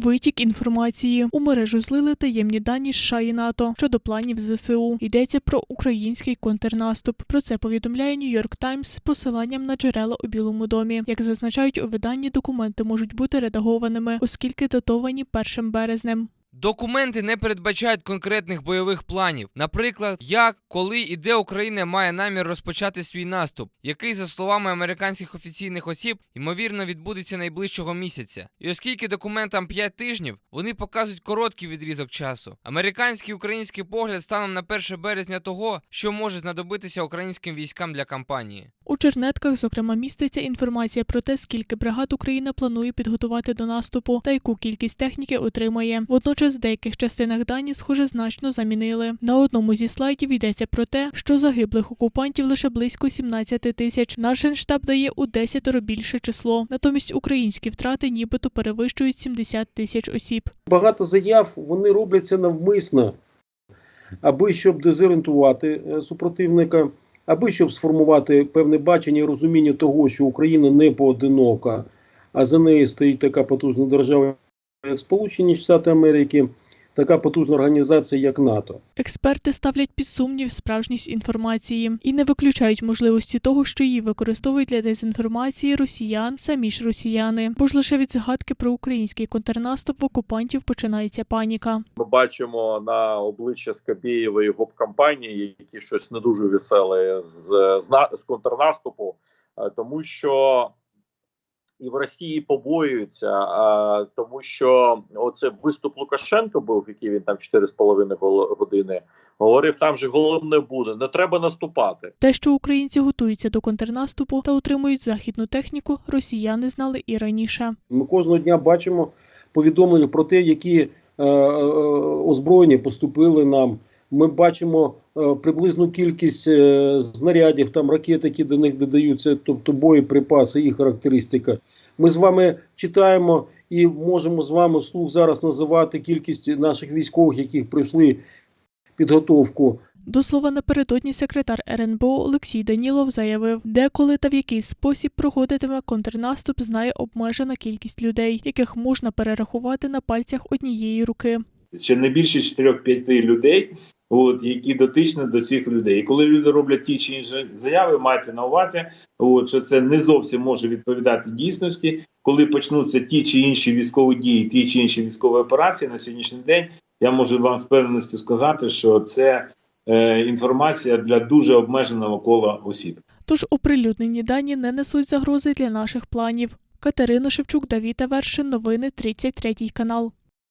Витік інформації у мережу злили таємні дані США і НАТО щодо планів ЗСУ. Йдеться про український контрнаступ. Про це повідомляє Нью-Йорк Таймс з посиланням на джерела у Білому домі. Як зазначають у виданні, документи можуть бути редагованими, оскільки датовані 1 березнем. Документи не передбачають конкретних бойових планів, наприклад, як, коли і де Україна має намір розпочати свій наступ, який, за словами американських офіційних осіб, ймовірно відбудеться найближчого місяця. І оскільки документам 5 тижнів, вони показують короткий відрізок часу. Американський український погляд станом на 1 березня того, що може знадобитися українським військам для кампанії. У чернетках, зокрема, міститься інформація про те, скільки бригад Україна планує підготувати до наступу та яку кількість техніки отримає. Водночас, в деяких частинах дані, схоже, значно замінили. На одному зі слайдів йдеться про те, що загиблих окупантів лише близько 17 тисяч. Наш генштаб дає у десятеро більше число. Натомість українські втрати нібито перевищують 70 тисяч осіб. Багато заяв вони робляться навмисно, аби щоб дезорієнтувати е, супротивника, аби щоб сформувати певне бачення і розуміння того, що Україна не поодинока, а за нею стоїть така потужна держава, як Сполучені Штати Америки, така потужна організація, як НАТО. Експерти ставлять під сумнів справжність інформації і не виключають можливості того, що її використовують для дезінформації росіян, самі ж росіяни. Бо ж лише від згадки про український контрнаступ в окупантів починається паніка. Ми бачимо на обличчя Скабєєва гоп кампанії, які щось не дуже веселе з, з, на- з контрнаступу, е, тому що і в Росії побоюються, а, тому що оце виступ Лукашенко був, який він там 4,5 гол- години говорив. Там же головне буде, не треба наступати. Те, що українці готуються до контрнаступу та отримують західну техніку, росіяни знали і раніше. Ми кожного дня бачимо повідомлення про те, які е, е, озброєння поступили нам. Ми бачимо е, приблизну кількість е, знарядів, там ракет, які до них додаються, тобто боєприпаси, їх характеристика. Ми з вами читаємо і можемо з вами вслух зараз називати кількість наших військових, яких пройшли підготовку. До слова, напередодні секретар РНБО Олексій Данілов заявив, де, коли та в який спосіб проходитиме контрнаступ, знає обмежена кількість людей, яких можна перерахувати на пальцях однієї руки. Ще не більше 4-5 людей, от, які дотичні до цих людей. І коли люди роблять ті чи інші заяви, майте на увазі, от, що це не зовсім може відповідати дійсності. Коли почнуться ті чи інші військові дії, ті чи інші військові операції на сьогоднішній день, я можу вам з певністю сказати, що це е, інформація для дуже обмеженого кола осіб. Тож оприлюднені дані не несуть загрози для наших планів. Катерина Шевчук, Давіта Вершин, новини 33 канал.